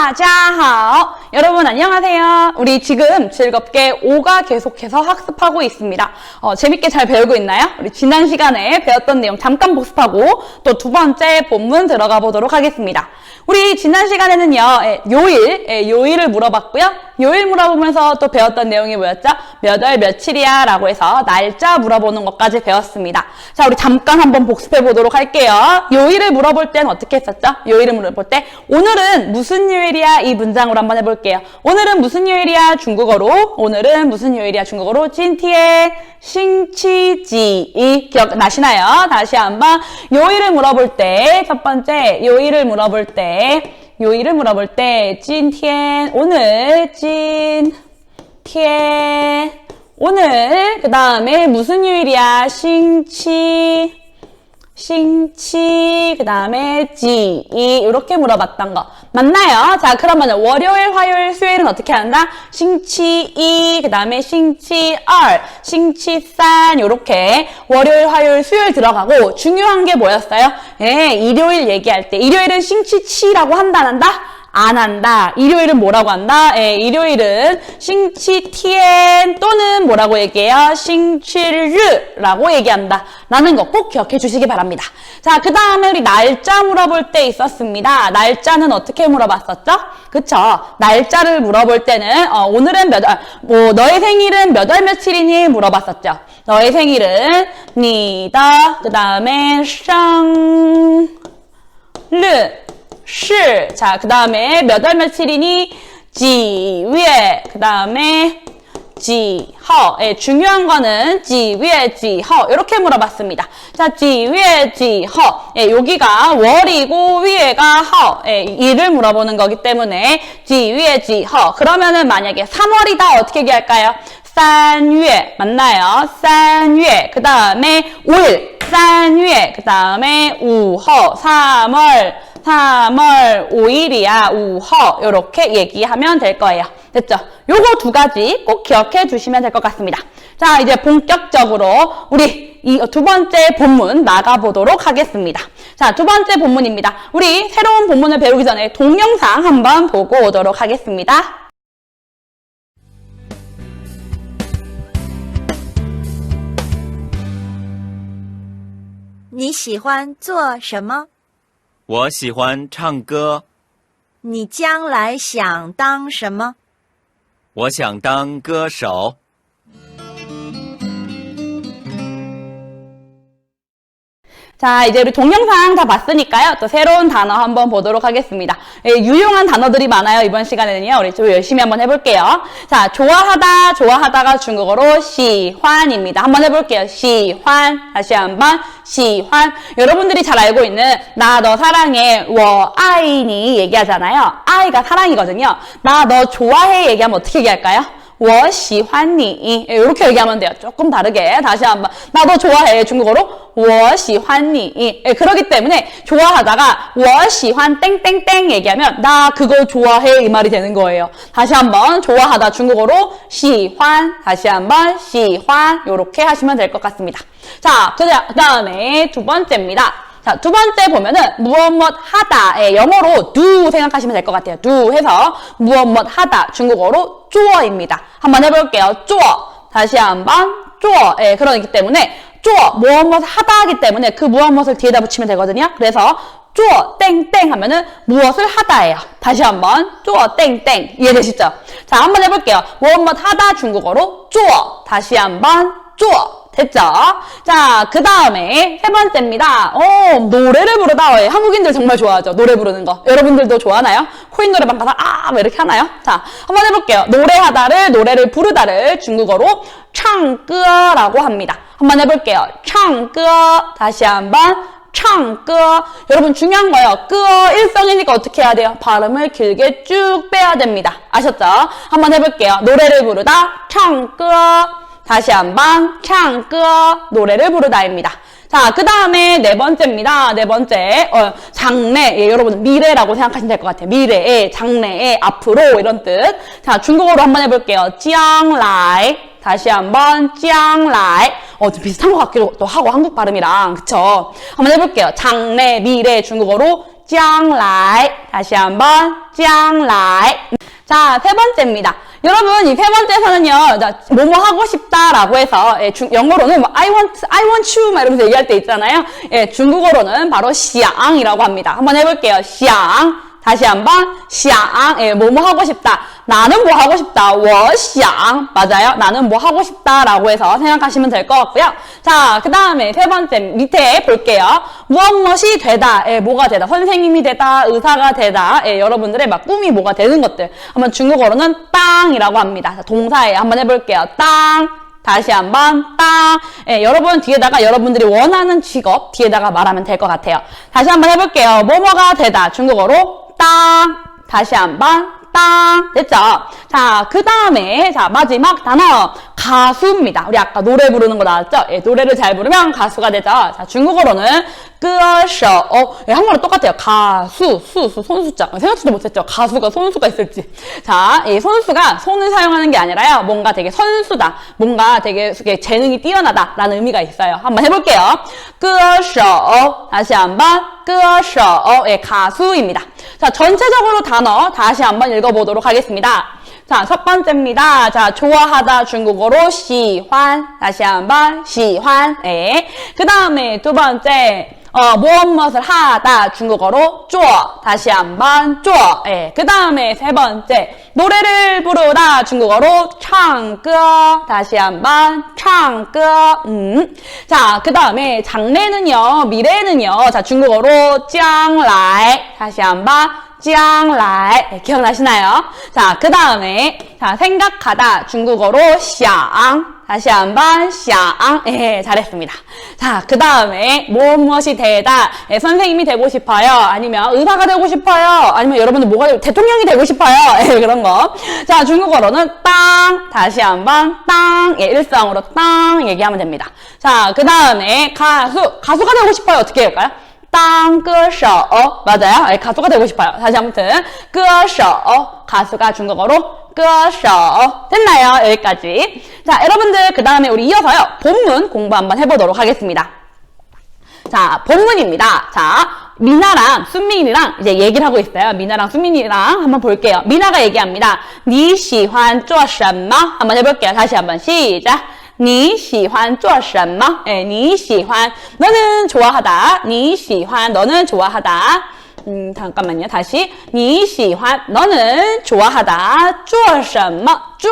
다자하오. 여러분 안녕하세요. 우리 지금 즐겁게 오가 계속해서 학습하고 있습니다. 어, 재밌게 잘 배우고 있나요? 우리 지난 시간에 배웠던 내용 잠깐 복습하고 또 두 번째 본문 들어가 보도록 하겠습니다. 우리 지난 시간에는요, 예, 요일, 예, 요일을 물어봤고요. 요일 물어보면서 또 배웠던 내용이 뭐였죠? 몇 월 며칠이야? 라고 해서 날짜 물어보는 것까지 배웠습니다. 자, 우리 잠깐 한번 복습해 보도록 할게요. 요일을 물어볼 때는 어떻게 했었죠? 요일을 물어볼 때 오늘은 무슨 요일이야? 이 문장으로 한번 해볼게요. 오늘은 무슨 요일이야? 중국어로 오늘은 무슨 요일이야? 중국어로 찐티에 싱치지이 기억나시나요? 다시 한번 요일을 물어볼 때 첫 번째 요일을 물어볼 때 요일을 물어볼 때 찐티엔 오늘 찐 티엔 오늘 그 다음에 무슨 요일이야? 싱치 싱치 그 다음에 지, 이 이렇게 물어봤던 거 맞나요? 자 그러면 월요일, 화요일, 수요일은 어떻게 한다? 싱치 이, 그 다음에 싱치 얼, 싱치 산 이렇게 월요일, 화요일, 수요일 들어가고 중요한 게 뭐였어요? 예, 일요일 얘기할 때 일요일은 싱치 치라고 한다 안 한다? 안 한다. 일요일은 뭐라고 한다? 예, 일요일은 싱치티엔 또는 뭐라고 얘기해요? 싱치르라고 얘기한다. 라는 거 꼭 기억해 주시기 바랍니다. 자, 그 다음에 우리 날짜 물어볼 때 있었습니다. 날짜는 어떻게 물어봤었죠? 그쵸? 날짜를 물어볼 때는 어, 오늘은 몇 월, 뭐 너의 생일은 몇 월 며칠이니 물어봤었죠. 너의 생일은 니다, 그 다음에 상, 르, 시. 자, 그 다음에 몇 월 며칠이니? 지 위에. 그 다음에 지허. 예, 중요한 거는 지 위에 지허. 이렇게 물어봤습니다. 자, 지 위에 지허. 예, 여기가 월이고 위에가 허. 예, 이를 물어보는 거기 때문에 지 위에 지허. 그러면은 만약에 3월이다 어떻게 얘기할까요? 3월 맞나요? 3월 그 다음에 5일 3월 그 다음에 우허 3월 3월 5일이야 우허 이렇게 얘기하면 될 거예요 됐죠? 요거 두 가지 꼭 기억해 주시면 될 것 같습니다 자 이제 본격적으로 우리 이 두 번째 본문 나가보도록 하겠습니다 자 두 번째 본문입니다 우리 새로운 본문을 배우기 전에 동영상 한번 보고 오도록 하겠습니다 你喜欢做什么？ 我喜欢唱歌，你将来想当什么？我想当歌手。 자, 이제 우리 동영상 다 봤으니까요. 또 새로운 단어 한번 보도록 하겠습니다. 예, 유용한 단어들이 많아요. 이번 시간에는요. 우리 좀 열심히 한번 해볼게요. 자, 좋아하다, 좋아하다가 중국어로 시환입니다. 한번 해볼게요. 시환. 다시 한번. 시환. 여러분들이 잘 알고 있는 나 너 사랑해, 워 아이니 얘기하잖아요. 아이가 사랑이거든요. 나 너 좋아해 얘기하면 어떻게 얘기할까요? 我喜欢你 이렇게 얘기하면 돼요. 조금 다르게 다시 한번 나도 좋아해 중국어로 我喜欢你 예, 그렇기 때문에 좋아하다가 我喜欢 땡땡땡 얘기하면 나 그거 좋아해 이 말이 되는 거예요. 다시 한번 좋아하다 중국어로 喜欢 다시 한번 喜欢이렇게 하시면 될 것 같습니다. 자, 그 다음에 두 번째입니다. 자, 두 번째 보면은 무엇 무엇 하다의 영어로 do 생각하시면 될 것 같아요. do 해서 무엇 무엇 하다 중국어로 쪼어입니다. 한번 해볼게요. 쪼어. 다시 한번 쪼어. 예, 그러기 때문에 쪼어 무엇 무엇 하다하기 때문에 그 무엇 무엇을 뒤에다 붙이면 되거든요. 그래서 쪼어 땡땡 하면은 무엇을 하다예요. 다시 한번 쪼어 땡땡 이해되시죠? 자, 한번 해볼게요. 무엇 무엇 하다 중국어로 쪼어. 다시 한번 쪼어. 됐죠? 자, 그 다음에 세 번째입니다. 어, 노래를 부르다. 한국인들 정말 좋아하죠. 노래 부르는 거. 여러분들도 좋아하나요? 코인 노래방 가서 아, 왜 이렇게 하나요? 자, 한번 해볼게요. 노래하다를, 노래를 부르다를 중국어로 창끄라고 합니다. 한번 해볼게요. 창끄. 다시 한번. 창끄 여러분 중요한 거예요 끄어 일성이니까 어떻게 해야 돼요 발음을 길게 쭉 빼야 됩니다 아셨죠 한번 해볼게요 노래를 부르다 창끄 다시 한번 창끄 노래를 부르다입니다. 자, 그 다음에 네 번째입니다. 네 번째. 어, 장래. 예, 여러분, 미래라고 생각하시면 될 것 같아요. 미래의 예, 장래의 예, 앞으로. 이런 뜻. 자, 중국어로 한번 해볼게요. 짱라이. 다시 한번, 짱라이. 어, 좀 비슷한 것 같기도 하고, 한국 발음이랑. 그쵸? 한번 해볼게요. 장래, 미래, 중국어로 将来. 다시 한번 将来. 자, 세 번째입니다. 여러분, 이 세 번째에서는요, 자, 뭐뭐 하고 싶다라고 해서, 예, 중- 영어로는 뭐, I want, I want you, 막 이러면서 얘기할 때 있잖아요. 예, 중국어로는 바로 想이라고 합니다. 한번 해볼게요. 想. 다시 한번, 想. 예, 뭐뭐 하고 싶다. 나는 뭐 하고 싶다. 我想. 맞아요. 나는 뭐 하고 싶다라고 해서 생각하시면 될 것 같고요. 자, 그 다음에 세 번째 밑에 볼게요. 무엇 무엇이 되다. 예, 뭐가 되다. 선생님이 되다. 의사가 되다. 예, 여러분들의 막 꿈이 뭐가 되는 것들. 한번 중국어로는 땅이라고 합니다. 자, 동사에 한번 해볼게요. 땅. 다시 한번 땅. 예, 여러분 뒤에다가 여러분들이 원하는 직업 뒤에다가 말하면 될 것 같아요. 다시 한번 해볼게요. 뭐뭐가 되다. 중국어로 땅. 다시 한번 땅 됐죠? 자, 그 다음에 자 마지막 단어 가수입니다. 우리 아까 노래 부르는 거 나왔죠? 예, 노래를 잘 부르면 가수가 되죠. 자, 중국어로는 끄셔. 어, 예, 한국어로 똑같아요. 가수, 수, 수, 손수자. 생각지도 못했죠. 가수가 손수가 있을지. 자, 이 예, 손수가 손을 사용하는 게 아니라요. 뭔가 되게 선수다. 뭔가 되게 재능이 뛰어나다라는 의미가 있어요. 한번 해볼게요. 끄셔. 다시 한번 끄셔. 어, 예, 가수입니다. 자, 전체적으로 단어 다시 한번 읽어보도록 하겠습니다. 자, 첫 번째입니다. 자, 좋아하다 중국어로 시환. 다시 한번 시환. 네. 그 다음에 두 번째. 어, 무엇무엇을 하다 중국어로 쪼어 다시 한번 쪼어 예, 그 다음에 세 번째 노래를 부르다 중국어로 창끄 다시 한번 창끄 음. 자그 다음에 장래는요 미래는요 자 중국어로 짱라이 다시 한번 将来 네, 기억나시나요? 자, 그 다음에 자, 생각하다 중국어로 想 다시 한번 想 예, 잘했습니다. 자, 그 다음에 무엇 무엇이 되다 예, 선생님이 되고 싶어요. 아니면 의사가 되고 싶어요. 아니면 여러분들 뭐가 되고 대통령이 되고 싶어요. 예, 그런 거. 자, 중국어로는 땅 다시 한번 땅 예, 일성으로 땅 얘기하면 됩니다. 자, 그 다음에 가수 가수가 되고 싶어요. 어떻게 할까요? 当歌手 맞아요. 예, 가수가 되고 싶어요. 다시 아무튼 歌手 가수가 중국어로 歌手 됐나요? 여기까지. 자, 여러분들 그 다음에 우리 이어서요. 본문 공부 한번 해보도록 하겠습니다. 자, 본문입니다. 자, 미나랑 순민이랑 이제 얘기를 하고 있어요. 미나랑 순민이랑 한번 볼게요. 미나가 얘기합니다. 你喜欢做什么? 한번 해볼게요. 다시 한번 시작. 你喜欢做什么? 예, 你喜欢 너는 좋아하다. 你喜欢 너는 좋아하다. 음, 잠깐만요. 다시. 你喜欢 너는 좋아하다. 做什么?做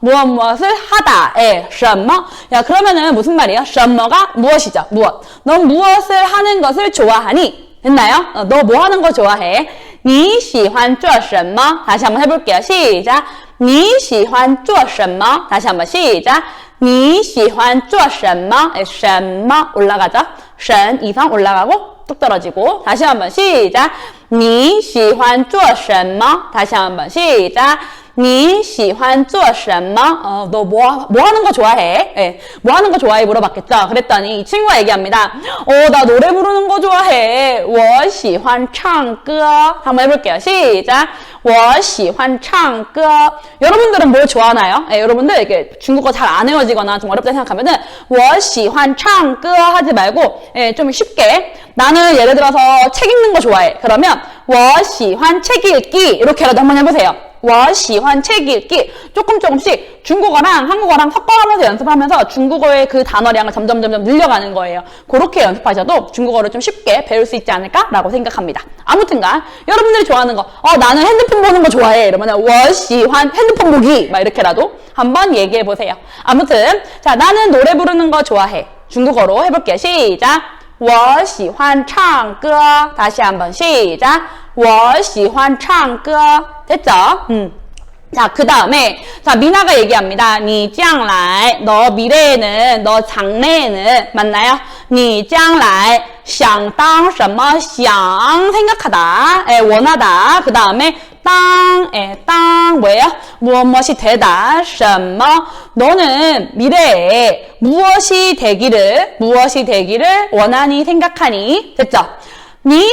무엇 무엇을 하다. 예, 什么? 야, 그러면은 무슨 말이에요? 什么가 무엇이죠? 무엇. 넌 무엇을 하는 것을 좋아하니? 됐나요? 어, 너 뭐 하는 거 좋아해? 你喜欢做什么? 다시 한번 해볼게요. 시작. 你喜欢做什么? 다시 한번 시작. 你喜欢做什么? 예, 什么 올라가죠? 神 이상 올라가고 뚝 떨어지고 다시 한번 시작. 你喜欢做什么? 다시 한번 시작. 你喜欢做什么? 어, 너 뭐, 뭐 하는 거 좋아해? 예, 뭐 하는 거 좋아해? 물어봤겠죠? 그랬더니 이 친구가 얘기합니다. 어, 나 노래 부르는 거 좋아해. 我喜欢唱歌. 한번 해볼게요. 시작. 我喜欢唱歌. 여러분들은 뭘 좋아하나요? 예, 여러분들 이게 중국어 잘 안 외워지거나 좀 어렵다 생각하면은 我喜欢唱歌 하지 말고 예, 좀 쉽게 나는 예를 들어서 책 읽는 거 좋아해. 그러면 我喜欢책 읽기 이렇게라도 한번 해보세요. 我喜欢책 읽기 조금 조금씩 중국어랑 한국어랑 섞어가면서 연습하면서 중국어의 그 단어량을 점점 점점 늘려가는 거예요. 그렇게 연습하셔도 중국어를 좀 쉽게 배울 수 있지 않을까라고 생각합니다. 아무튼간 여러분들이 좋아하는 거, 어 나는 핸드폰 보는 거 좋아해. 이러면 我喜欢 핸드폰 보기 막 이렇게라도 한번 얘기해 보세요. 아무튼 자 나는 노래 부르는 거 좋아해. 중국어로 해볼게요. 시작. 我喜欢唱歌. 다시 한번 시작. 我喜欢唱歌. 됐죠? 음. 자, 그 다음에, 자, 미나가 얘기합니다. 你将来, 너 미래에는, 너 장래에는, 맞나요? 你将来想当什么?想 생각하다, 에, 원하다. 그 다음에, 땅, 에, 땅, 뭐예요? 무엇 무엇이 되다, 什么? 너는 미래에 무엇이 되기를, 무엇이 되기를 원하니, 생각하니, 됐죠? 你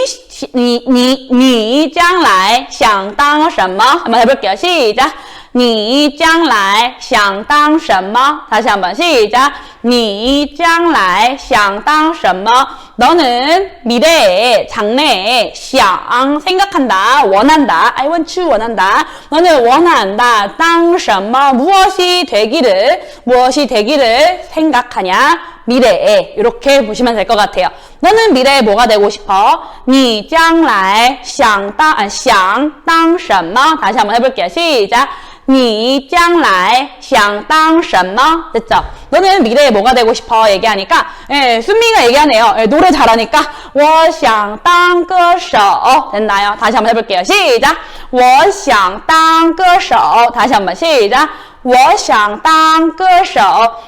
你你你将来想当什么？ 한번 해볼게요. 시작. 你将来想当什么? 다시 한번 시작. 你将来想当什么? 너는 미래에, 장래에, 想, 생각한다, 원한다. I want to 원한다. 너는 원한다. 当什么? 무엇이 되기를, 무엇이 되기를 생각하냐? 미래에. 이렇게 보시면 될 것 같아요. 너는 미래에 뭐가 되고 싶어? 你将来想当, 아, 想当什么? 다시 한번 해볼게요. 시작. 你将来想当什么? 됐죠? 너는 미래에 뭐가 되고 싶어? 얘기하니까, 예, 순미가 얘기하네요. 예, 노래 잘하니까, 我想当歌手. 됐나요? 다시 한번 해볼게요. 시작. 我想当歌手. 다시 한번 시작. 我想当歌手.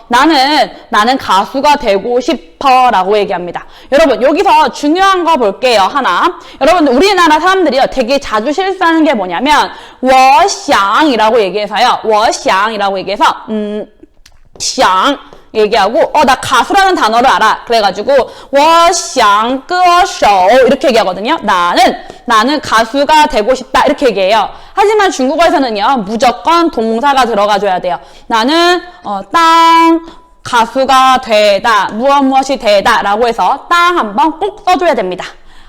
나는, 나는 가수가 되고 싶어. 라고 얘기합니다. 여러분, 여기서 중요한 거 볼게요. 하나. 여러분, 우리나라 사람들이요. 되게 자주 실수하는 게 뭐냐면, 我想이라고 얘기해서요. 我想이라고 얘기해서, 음, 想 얘기하고 어 나 가수라는 단어를 알아 그래가지고 워샹끄쇼 이렇게 얘기하거든요 나는 나는 가수가 되고 싶다 이렇게 얘기해요 하지만 중국어에서는요 무조건 동사가 들어가줘야 돼요 나는 어, 땅 가수가 되다 무엇 무엇이 되다 라고 해서 땅 한번 꼭 써줘야 됩니다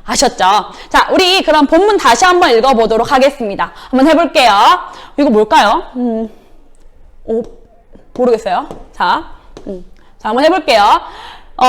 아셨죠? 자, 우리 그럼 본문 다시 한번 읽어보도록 하겠습니다. 한번 해볼게요. 이거 뭘까요? 음, 오, 모르겠어요. 자, 음, 자, 한번 해볼게요. 어,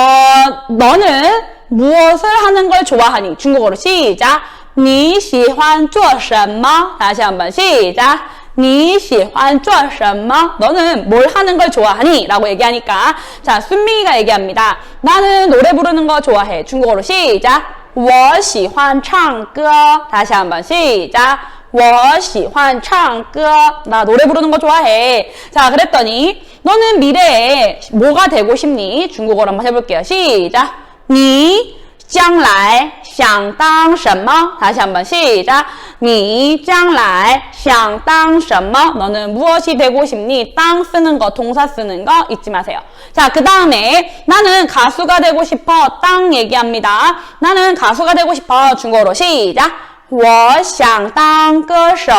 너는 무엇을 하는 걸 좋아하니? 중국어로 시작. 你喜欢做什么? 다시 한번 시작. 你喜欢做什么? 너는 뭘 하는 걸 좋아하니? 라고 얘기하니까 자, 순미가 얘기합니다. 나는 노래 부르는 거 좋아해. 중국어로 시작. 我喜欢唱歌. 다시 한번 시작. 我喜欢唱歌. 나 노래 부르는 거 좋아해. 자, 그랬더니 너는 미래에 뭐가 되고 싶니? 중국어로 한번 해볼게요. 시작. 你将来想当什么? 다시 한번 시작. 你将来想当什么? 너는 무엇이 되고 싶니? 땅 쓰는 거, 동사 쓰는 거 잊지 마세요. 자, 그 다음에 나는 가수가 되고 싶어. 땅 얘기합니다. 나는 가수가 되고 싶어. 중국어로 시작. 我想当歌手.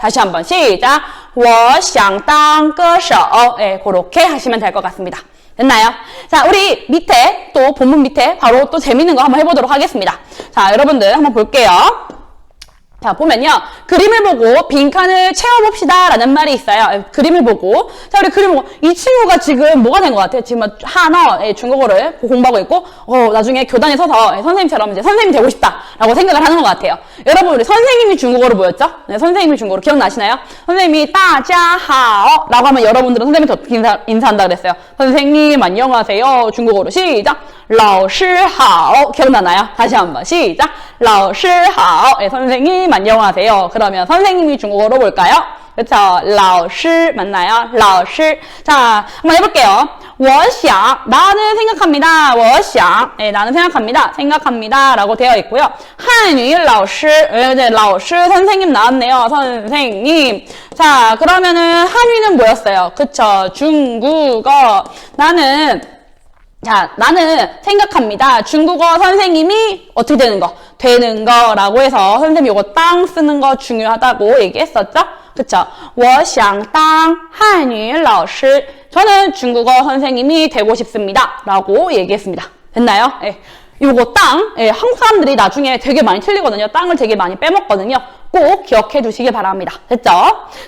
다시 한번 시작. 我想当歌手. 예, 그렇게 하시면 될 것 같습니다. 됐나요? 자, 우리 밑에 또 본문 밑에 바로 또 재밌는 거 한번 해보도록 하겠습니다. 자, 여러분들 한번 볼게요. 자, 보면요. 그림을 보고 빈칸을 채워봅시다. 라는 말이 있어요. 예, 그림을 보고. 자, 우리 그림 보고. 이 친구가 지금 뭐가 된 것 같아요? 지금 한어, 예, 중국어를 공부하고 있고, 어, 나중에 교단에 서서 예, 선생님처럼 이제 선생님이 되고 싶다. 라고 생각을 하는 것 같아요. 여러분, 우리 선생님이 중국어로 뭐였죠? 네, 선생님이 중국어로 기억나시나요? 선생님이 따자하오 라고 하면 여러분들은 선생님한테 인사, 인사한다 그랬어요? 선생님, 안녕하세요. 중국어로 시작. 러시하오 기억나나요? 다시 한번. 시작. 러시하오 예, 선생님 안녕하세요. 그러면 선생님이 중국어로 볼까요? 그렇죠 러시 맞나요? 러시. 자 한번 해볼게요. 워샤 나는 생각합니다. 워샤 예, 나는 생각합니다. 생각합니다. 라고 되어 있고요. 한유 러시. 예, 러시 선생님 나왔네요. 선생님. 자 그러면은 한유는 뭐였어요? 그쵸? 중국어. 나는 자, 나는 생각합니다. 중국어 선생님이 어떻게 되는 거? 되는 거라고 해서 선생님이 이거 땅 쓰는 거 중요하다고 얘기했었죠? 그쵸? 我想当汉语老师. 저는 중국어 선생님이 되고 싶습니다. 라고 얘기했습니다. 됐나요? 예. 이거 땅, 예, 한국 사람들이 나중에 되게 많이 틀리거든요. 땅을 되게 많이 빼먹거든요. 꼭 기억해 두시기 바랍니다. 됐죠?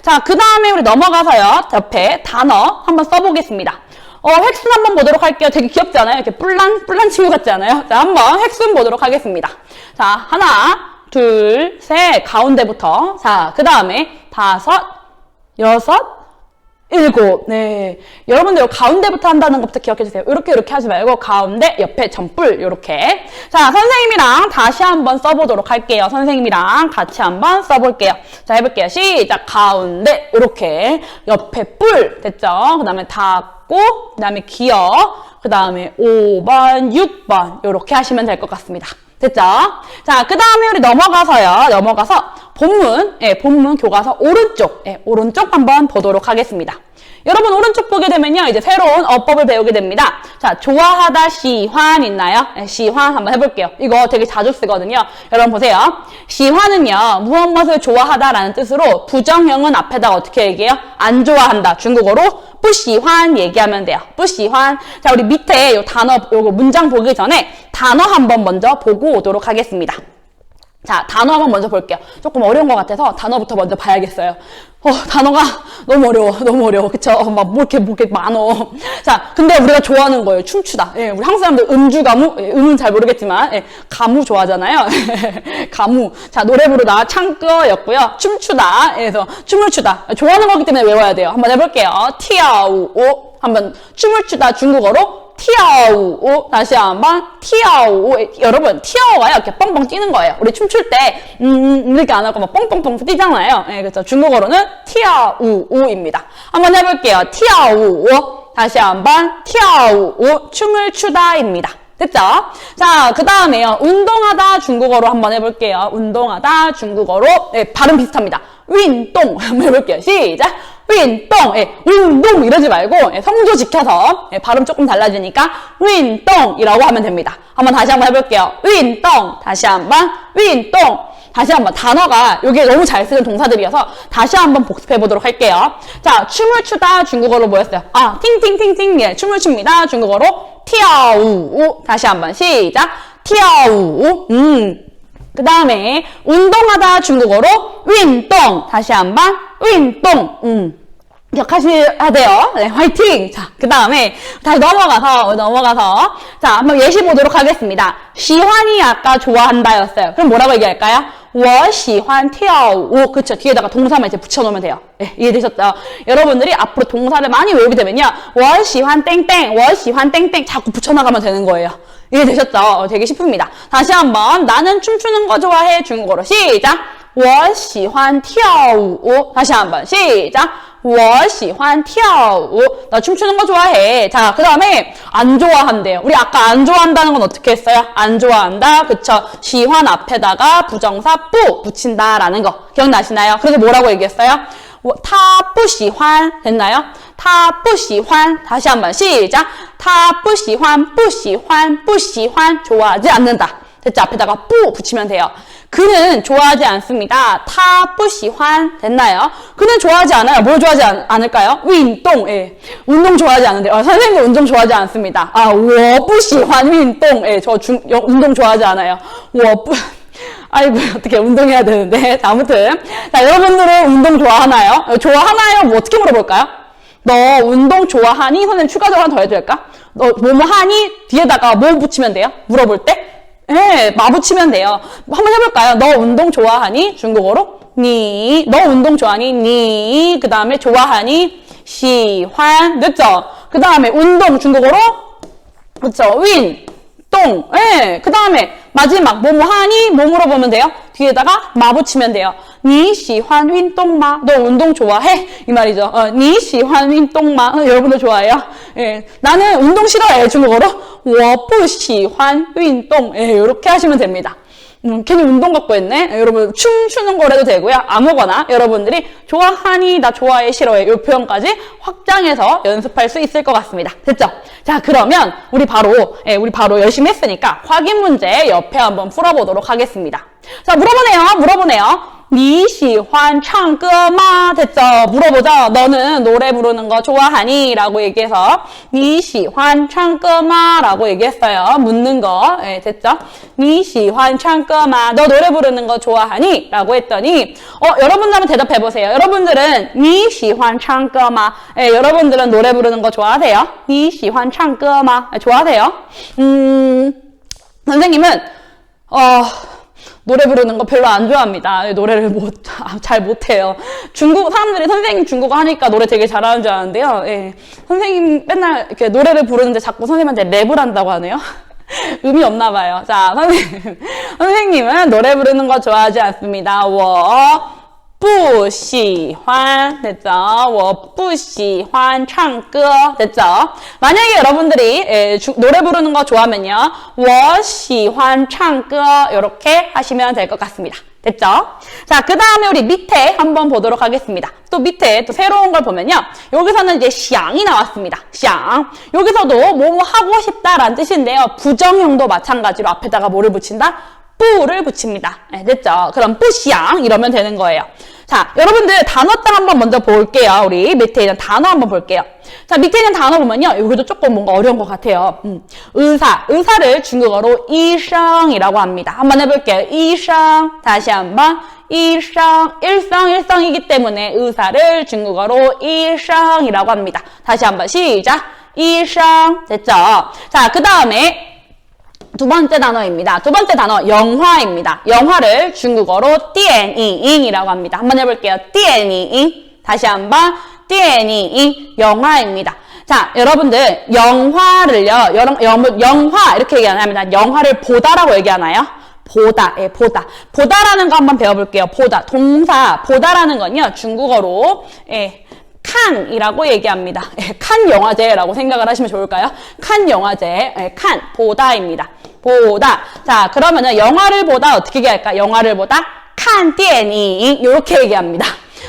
자, 그 다음에 우리 넘어가서요. 옆에 단어 한번 써보겠습니다. 어, 획순 한번 보도록 할게요. 되게 귀엽지 않아요? 이렇게 뿔란, 뿔란 친구 같지 않아요? 자, 한번 획순 보도록 하겠습니다. 자, 하나, 둘, 셋, 가운데부터. 자, 그 다음에 다섯, 여섯, 일곱. 네. 여러분들 가운데부터 한다는 것부터 기억해 주세요. 이렇게 이렇게 하지 말고 가운데 옆에 점뿔 이렇게. 자, 선생님이랑 다시 한번 써 보도록 할게요. 선생님이랑 같이 한번 써 볼게요. 자, 해 볼게요. 시작. 가운데 이렇게 옆에 뿔 됐죠? 그 다음에 닫고 그 다음에 기어 그 다음에 5번, 6번 이렇게 하시면 될 것 같습니다. 됐죠? 자, 그 다음에 우리 넘어가서요. 넘어가서 본문, 예, 본문 교과서 오른쪽, 예, 오른쪽 한번 보도록 하겠습니다. 여러분 오른쪽 보게 되면요. 이제 새로운 어법을 배우게 됩니다. 자, 좋아하다 시환 있나요? 네, 시환 한번 해볼게요. 이거 되게 자주 쓰거든요. 여러분 보세요. 시환은요. 무엇 무엇을 좋아하다라는 뜻으로 부정형은 앞에다 어떻게 얘기해요? 안 좋아한다. 중국어로 부시환 얘기하면 돼요. 부시환. 자, 우리 밑에 요 단어, 요거 문장 보기 전에 단어 한번 먼저 보고 오도록 하겠습니다. 자, 단어 한번 먼저 볼게요. 조금 어려운 것 같아서 단어부터 먼저 봐야겠어요. 어, 단어가 너무 어려워. 너무 어려워. 그쵸? 어, 막, 뭐 이렇게, 뭐 이렇게 많어. 자, 근데 우리가 좋아하는 거예요. 춤추다. 예, 우리 한국 사람들 음주, 가무? 예, 음은 잘 모르겠지만, 예, 가무 좋아하잖아요. 가무. 자, 노래 부르다, 창꺼였고요. 춤추다. 예, 그래서 춤을 추다. 좋아하는 거기 때문에 외워야 돼요. 한번 해볼게요. 티아우, 오. 한번 춤을 추다 중국어로 티아우 다시 한번 티아우 여러분 티아우가요 이렇게 뻥뻥 뛰는 거예요 우리 춤출 때 음, 음, 음 이렇게 안 하고 막 뻥뻥뻥 뛰잖아요 예, 그렇죠 중국어로는 티아우우입니다 한번 해볼게요 티아우 다시 한번 티아우 춤을 추다입니다 됐죠? 자, 그 다음에요. 운동하다 중국어로 한번 해볼게요. 운동하다 중국어로. 네, 발음 비슷합니다. 윈동 한번 해볼게요. 시작! 윈동, 예, 운동 이러지 말고 예, 성조 지켜서 예, 발음 조금 달라지니까 윈동이라고 하면 됩니다. 한번 다시 한번 해볼게요. 윈동, 다시 한번 윈동. 다시 한번 단어가 여기에 너무 잘 쓰는 동사들이어서 다시 한번 복습해 보도록 할게요. 자, 춤을 추다 중국어로 뭐였어요? 아, 팅팅팅팅 예, 춤을 춥니다 중국어로 티아우 다시 한번 시작 티아우우 음 그 다음에 운동하다 중국어로 运动 다시 한번 运动 음. 기억하셔야 돼요. 네, 화이팅! 자, 그 다음에 다시 넘어가서, 넘어가서, 자, 한번 예시 보도록 하겠습니다. 시환이 아까 좋아한다였어요. 그럼 뭐라고 얘기할까요? 我喜欢跳舞. 그쵸. 뒤에다가 동사만 이제 붙여놓으면 돼요. 네, 이해되셨죠? 여러분들이 앞으로 동사를 많이 외우게 되면요. 我喜欢 땡땡, 我喜欢 땡땡 자꾸 붙여나가면 되는 거예요. 이해되셨죠? 어, 되게 쉽습니다. 다시 한번, 나는 춤추는 거 좋아해. 중국어로 시작. 我喜欢跳舞. 다시 한번 시작. 我喜欢跳舞. 나 춤추는 거 좋아해. 자, 그 다음에 안 좋아한대요. 우리 아까 안 좋아한다는 건 어떻게 했어요? 안 좋아한다. 그쵸? 시환 앞에다가 부정사 뿌 붙인다라는 거 기억나시나요? 그래서 뭐라고 얘기했어요? 他不喜欢 됐나요? 他不喜欢 다시 한번 시작. 他不喜欢不喜欢不喜欢 좋아하지 않는다. 됐죠? 앞에다가 뿌 붙이면 돼요. 그는 좋아하지 않습니다. 他不喜欢 됐나요? 그는 좋아하지 않아요. 뭘 좋아하지 않, 않을까요? 운동. 예. 운동 좋아하지 않는데. 어, 선생님도 운동 좋아하지 않습니다. 아, 我不喜欢运动. 예, 저 중, 여, 운동 좋아하지 않아요. 我不 아이고 어떻게 운동해야 되는데 자, 아무튼 자 여러분들은 운동 좋아하나요? 어, 좋아하나요? 뭐 어떻게 물어볼까요? 너 운동 좋아하니? 선생님 추가적으로 하나 더 해줄까? 너 뭐뭐 하니? 뒤에다가 뭐 붙이면 돼요? 물어볼 때? 예, 마 붙이면 돼요. 한번 해볼까요? 너 운동 좋아하니? 중국어로? 니. 너 운동 좋아하니? 니. 그 다음에 좋아하니? 시환. 됐죠? 그 다음에 운동 중국어로? 그쵸? 윈. 똥. 예. 그 다음에 마지막 뭐뭐 하니 몸으로 보면 돼요. 뒤에다가 마 붙이면 돼요. 니시환 윈똥마. 너 운동 좋아해? 이 말이죠. 어, 니시환 윈똥마. 어, 여러분도 좋아해요? 예. 나는 운동 싫어해. 중국어로. 워프시환 윈똥. 예, 이렇게 하시면 됩니다. 음, 괜히 운동 갖고 했네? 예, 여러분, 춤추는 거라도 되고요. 아무거나 여러분들이 좋아하니, 나 좋아해, 싫어해. 이 표현까지 확장해서 연습할 수 있을 것 같습니다. 됐죠? 자, 그러면 우리 바로, 예, 우리 바로 열심히 했으니까 확인 문제 옆에 한번 풀어보도록 하겠습니다. 자, 물어보네요. 물어보네요. 니시환 창끄마 됐죠? 물어보죠. 너는 노래 부르는 거 좋아하니? 라고 얘기해서 니시환 창끄마 라고 얘기했어요. 묻는 거. 예, 됐죠? 니시환 창끄마 너 노래 부르는 거 좋아하니? 라고 했더니 어, 여러분들 한번 대답해 보세요. 여러분들은 니시환 창끄마 예, 여러분들은 노래 부르는 거 좋아하세요? 니시환 창끄마 예, 좋아하세요? 음, 선생님은 어... 노래 부르는 거 별로 안 좋아합니다. 노래를 못, 아, 잘 못해요. 중국, 사람들이 선생님 중국어 하니까 노래 되게 잘하는 줄 아는데요. 예. 선생님 맨날 이렇게 노래를 부르는데 자꾸 선생님한테 랩을 한다고 하네요. 의미 없나 봐요. 자, 선생님. 선생님은 노래 부르는 거 좋아하지 않습니다. 我不喜欢 됐죠? 我不喜欢唱歌 됐죠? 만약에 여러분들이 에, 주, 노래 부르는 거 좋아하면요. 我喜欢唱歌 이렇게 하시면 될 것 같습니다. 됐죠? 자, 그 다음에 우리 밑에 한번 보도록 하겠습니다. 또 밑에 또 새로운 걸 보면요. 여기서는 이제 샹이 나왔습니다. 샹. 여기서도 뭐뭐 하고 싶다라는 뜻인데요. 부정형도 마찬가지로 앞에다가 뭐를 붙인다? 뿌를 붙입니다. 네, 됐죠? 그럼 뿌샹 이러면 되는 거예요. 자, 여러분들 단어장 한번 먼저 볼게요. 우리 밑에 있는 단어 한번 볼게요. 자, 밑에 있는 단어 보면요. 여기도 조금 뭔가 어려운 것 같아요. 음, 의사. 의사를 중국어로 이성이라고 합니다. 한번 해볼게요. 이성. 다시 한번. 이성. 일성, 일성이기 때문에 의사를 중국어로 이성이라고 합니다. 다시 한번 시작. 이성. 됐죠? 자, 그 다음에 두 번째 단어입니다. 두 번째 단어 영화입니다. 영화를 중국어로 띠엔이잉이라고 합니다. 한번 해볼게요. 띠엔이잉 다시 한번 띠엔이잉 영화입니다. 자, 여러분들 영화를요. 여러분 영화 이렇게 얘기합니다. 영화를 보다라고 얘기하나요? 보다, 예, 보다. 보다라는 거 한번 배워볼게요. 보다. 동사, 보다라는 건요, 중국어로, 예, 칸이라고 얘기합니다. 예, 칸 영화제라고 생각을 하시면 좋을까요? 칸 영화제, 예, 칸 보다입니다. 보다. 자, 그러면은 영화를 보다 어떻게 얘기할까? 영화를 보다 칸电影 이렇게 얘기합니다.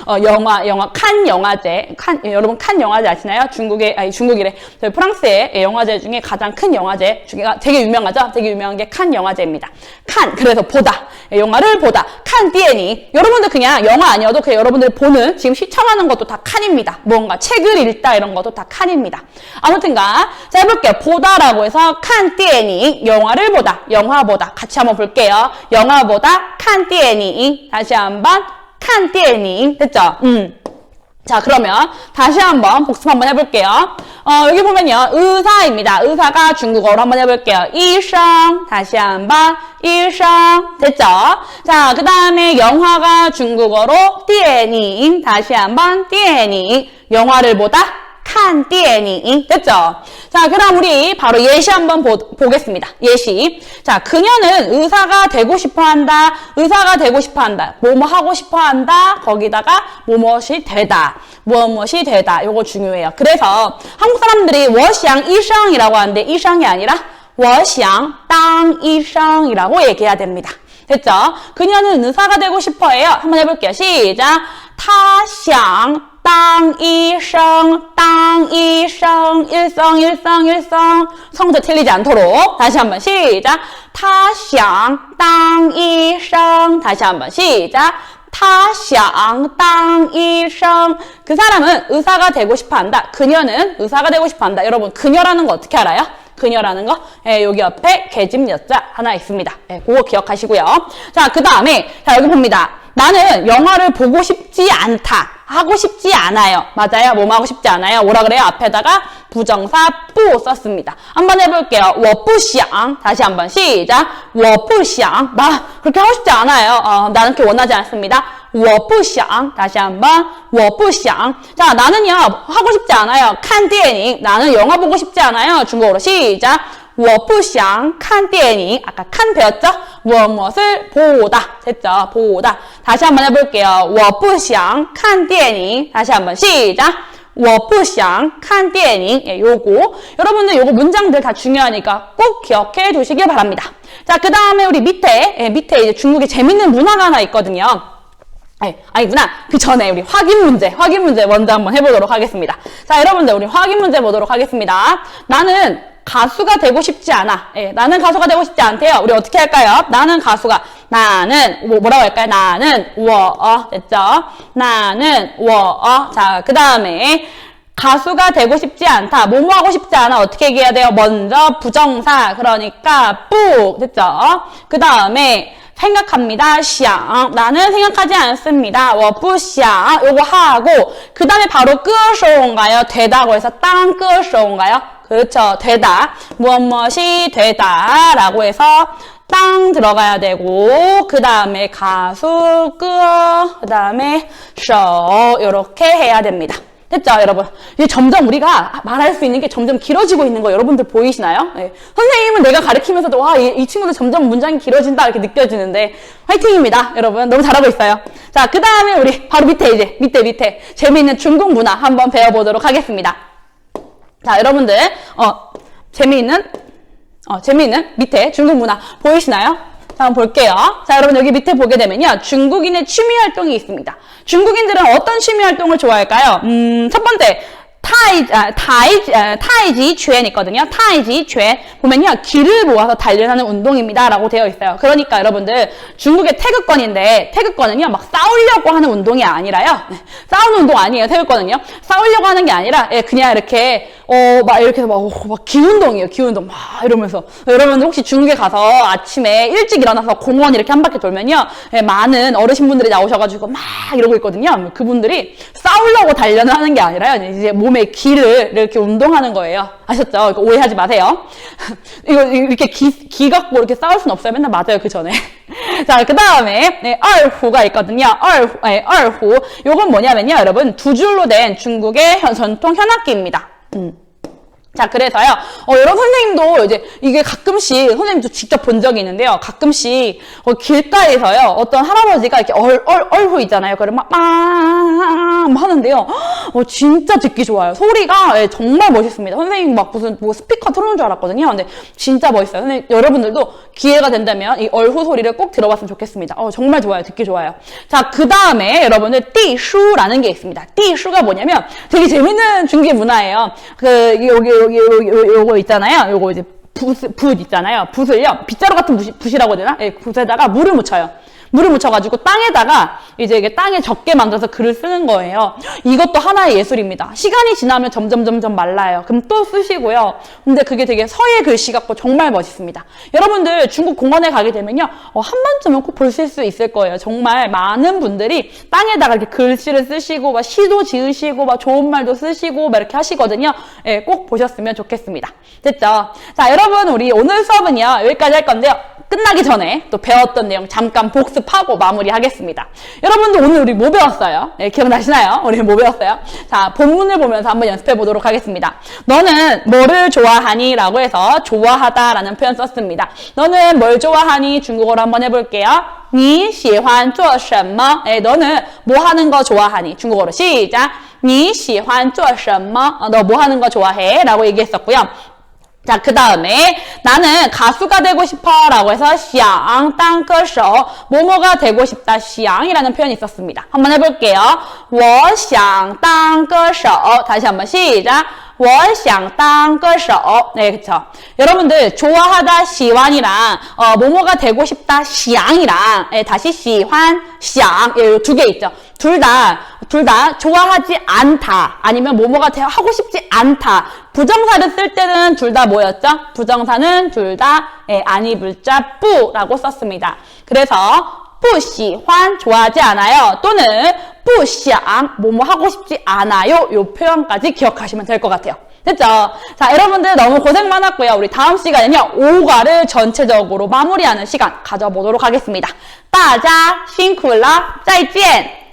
어, 영화, 영화, 칸 영화제. 칸, 예, 여러분, 칸 영화제 아시나요? 중국의, 아니, 중국이래. 저희 프랑스의 예, 영화제 중에 가장 큰 영화제 중에가 되게 유명하죠? 되게 유명한 게 칸 영화제입니다. 칸, 그래서 보다. 예, 영화를 보다. 칸 띠에니. 여러분들 그냥 영화 아니어도 그냥 여러분들 보는, 지금 시청하는 것도 다 칸입니다. 뭔가 책을 읽다 이런 것도 다 칸입니다. 아무튼가. 자, 해볼게요. 보다라고 해서 칸 띠에니. 영화를 보다. 영화 보다. 같이 한번 볼게요. 영화 보다. 칸 띠에니. 다시 한번. 看电影 됐죠? 음. 자, 그러면 다시 한번 복습 한번 해볼게요. 어, 여기 보면요. 의사입니다. 의사가 중국어로 한번 해볼게요. 이성. 다시 한번. 이성. 됐죠? 자, 그 다음에 영화가 중국어로 电影. 다시 한번. 电影. 영화를 보다 칸电影 됐죠? 자, 그럼 우리 바로 예시 한번 보, 보겠습니다. 예시. 자, 그녀는 의사가 되고 싶어 한다. 의사가 되고 싶어 한다. 뭐뭐 하고 싶어 한다. 거기다가 뭐뭐이 되다. 무엇이 되다. 요거 중요해요. 그래서 한국 사람들이 워시앙 이상이라고 하는데 이상이 아니라 워시앙 땅 이상이라고 얘기해야 됩니다. 됐죠? 그녀는 의사가 되고 싶어 해요. 한번 해볼게요. 시작. 타샹 当医生,当医生, 일성, 일성, 일성. 성조 틀리지 않도록. 다시 한번 시작. 她想当医生. 다시 한번 시작. 她想当医生. 그 사람은 의사가 되고 싶어 한다. 그녀는 의사가 되고 싶어 한다. 여러분, 그녀라는 거 어떻게 알아요? 그녀라는 거, 예, 여기 옆에 개집 여자 하나 있습니다. 예, 그거 기억하시고요. 자, 그 다음에, 자, 여기 봅니다. 나는 영화를 보고 싶지 않다. 하고 싶지 않아요. 맞아요? 뭐뭐 하고 싶지 않아요? 뭐라 그래요? 앞에다가 부정사 뿌 썼습니다. 한번 해볼게요. 我不想. 다시 한번 시작. 我不想. 나 그렇게 하고 싶지 않아요. 어, 나는 그렇게 원하지 않습니다. 我不想. 다시 한번. 我不想. 자, 나는요. 하고 싶지 않아요. 看电影. 나는 영화 보고 싶지 않아요. 중국어로 시작. 我不想看电影. 아까 칸 배웠죠? 무엇을 보다. 됐죠? 보다. 다시 한번 해볼게요. 我不想看电影. 다시 한번 시작. 我不想看电影. 예, 요거. 여러분들 요거 문장들 다 중요하니까 꼭 기억해 두시길 바랍니다. 자, 그 다음에 우리 밑에, 예, 밑에 이제 중국에 재밌는 문화가 하나 있거든요. 네, 아니구나. 그 전에 우리 확인 문제, 확인 문제 먼저 한번 해보도록 하겠습니다. 자, 여러분들 우리 확인 문제 보도록 하겠습니다. 나는 가수가 되고 싶지 않아. 예, 나는 가수가 되고 싶지 않대요. 우리 어떻게 할까요? 나는 가수가. 나는, 뭐, 뭐라고 할까요? 나는, 워, 어, 됐죠? 나는, 워, 어. 자, 그 다음에, 가수가 되고 싶지 않다. 뭐뭐 하고 싶지 않아. 어떻게 얘기해야 돼요? 먼저 부정사. 그러니까 뿌 됐죠? 그 다음에 생각합니다. 시앙. 나는 생각하지 않습니다. 워뿌시앙. 요거 하고 그 다음에 바로 끄쇼온가요? 되다고 해서 땅끄쇼온가요? 그렇죠. 되다. 무엇 무엇이 되다 라고 해서 땅 들어가야 되고 그 다음에 가수 끄어 그 다음에 셔 이렇게 해야 됩니다. 됐죠, 여러분? 이제 점점 우리가 말할 수 있는 게 점점 길어지고 있는 거 여러분들 보이시나요? 네. 선생님은 내가 가르치면서도 와, 이, 이 친구들 점점 문장이 길어진다 이렇게 느껴지는데 화이팅입니다, 여러분. 너무 잘하고 있어요. 자, 그 다음에 우리 바로 밑에 이제 밑에 밑에 재미있는 중국 문화 한번 배워보도록 하겠습니다. 자, 여러분들 어 재미있는 어 재미있는 밑에 중국 문화 보이시나요? 자, 한번 볼게요. 자, 여러분 여기 밑에 보게 되면요. 중국인의 취미 활동이 있습니다. 중국인들은 어떤 취미 활동을 좋아할까요? 음, 첫 번째. 타이, 아, 타이, 아, 타이지 죗 있거든요. 타이지 죗. 보면요. 길을 모아서 단련하는 운동입니다. 라고 되어 있어요. 그러니까 여러분들, 중국의 태극권인데, 태극권은요, 막 싸우려고 하는 운동이 아니라요. 네, 싸우는 운동 아니에요. 태극권은요. 싸우려고 하는 게 아니라, 예, 그냥 이렇게, 어, 막 이렇게 해서 막, 어, 막 기운동이에요. 기운동. 막 이러면서. 여러분들 혹시 중국에 가서 아침에 일찍 일어나서 공원 이렇게 한 바퀴 돌면요. 예, 많은 어르신분들이 나오셔가지고 막 이러고 있거든요. 그분들이 싸우려고 단련을 하는 게 아니라요. 이제 몸의 기를 이렇게 운동하는 거예요. 아셨죠? 이거 오해하지 마세요. 이거 이렇게 기, 기 갖고 이렇게 싸울 순 없어요. 맨날 맞아요. 그 전에. 자, 그 다음에, 네, 얼후가 있거든요. 얼후, 네, 얼후. 요건 뭐냐면요. 여러분, 두 줄로 된 중국의 현- 전통 현악기입니다. 음. 자, 그래서요, 어, 여러 선생님도 이제 이게 가끔씩, 선생님도 직접 본 적이 있는데요. 가끔씩, 어, 길가에서요, 어떤 할아버지가 이렇게 얼, 얼, 얼후 있잖아요. 막, 막, 막 하는데요. 어, 진짜 듣기 좋아요. 소리가 예, 정말 멋있습니다. 선생님 막 무슨 뭐 스피커 틀어놓은 줄 알았거든요. 근데 진짜 멋있어요. 선생님, 여러분들도 기회가 된다면 이 얼후 소리를 꼭 들어봤으면 좋겠습니다. 어, 정말 좋아요. 듣기 좋아요. 자, 그 다음에 여러분들 띠슈라는 게 있습니다. 띠슈가 뭐냐면 되게 재밌는 중계 문화예요. 그, 여기, 여기, 여기, 요- 요거 있잖아요. 요거 이제 붓, 붓 있잖아요. 붓을요. 빗자루 같은 붓이, 붓이라고 해야 되나? 예, 붓에다가 물을 묻혀요. 물을 묻혀가지고 땅에다가 이제 이게 땅에 적게 만들어서 글을 쓰는 거예요. 이것도 하나의 예술입니다. 시간이 지나면 점점 점점 말라요. 그럼 또 쓰시고요. 근데 그게 되게 서예 글씨 같고 정말 멋있습니다. 여러분들 중국 공원에 가게 되면요. 어, 한 번쯤은 꼭 보실 수 있을 거예요. 정말 많은 분들이 땅에다가 이렇게 글씨를 쓰시고 막 시도 지으시고 막 좋은 말도 쓰시고 막 이렇게 하시거든요. 예, 꼭 보셨으면 좋겠습니다. 됐죠? 자, 여러분 우리 오늘 수업은요. 여기까지 할 건데요. 끝나기 전에 또 배웠던 내용 잠깐 복습 하고 마무리하겠습니다. 여러분들 오늘 우리 뭐 배웠어요? 네, 기억나시나요? 우리 뭐 배웠어요? 자, 본문을 보면서 한번 연습해 보도록 하겠습니다. 너는 뭐를 좋아하니? 라고 해서 좋아하다 라는 표현 썼습니다. 너는 뭘 좋아하니? 중국어로 한번 해볼게요. 你喜欢做什么? 네, 너는 뭐 하는 거 좋아하니? 중국어로 시작. 你喜欢做什么? 어, 너 뭐 하는 거 좋아해? 라고 얘기했었고요. 자, 그 다음에 나는 가수가 되고 싶어 라고 해서 想当歌手 뭐뭐가 되고 싶다 想이라는 표현이 있었습니다. 한번 해볼게요. 我想当歌手 다시 한번 시작. 我想当歌手 네, 그쵸. 여러분들 좋아하다 시완이랑 어, 뭐뭐가 되고 싶다 想이랑 예, 다시 시환 想 예, 두 개 있죠. 둘 다 둘 다 좋아하지 않다 아니면 뭐뭐가 되- 하고 싶지 않다 부정사를 쓸 때는 둘 다 뭐였죠? 부정사는 둘다 예, 아니 불자 뿌라고 썼습니다. 그래서 不喜欢 좋아하지 않아요 또는 不想뭐뭐 하고 싶지 않아요 요 표현까지 기억하시면 될 것 같아요. 됐죠? 자, 여러분들 너무 고생 많았고요. 우리 다음 시간은요, 오가를 전체적으로 마무리하는 시간 가져보도록 하겠습니다. 大家辛苦了，再见。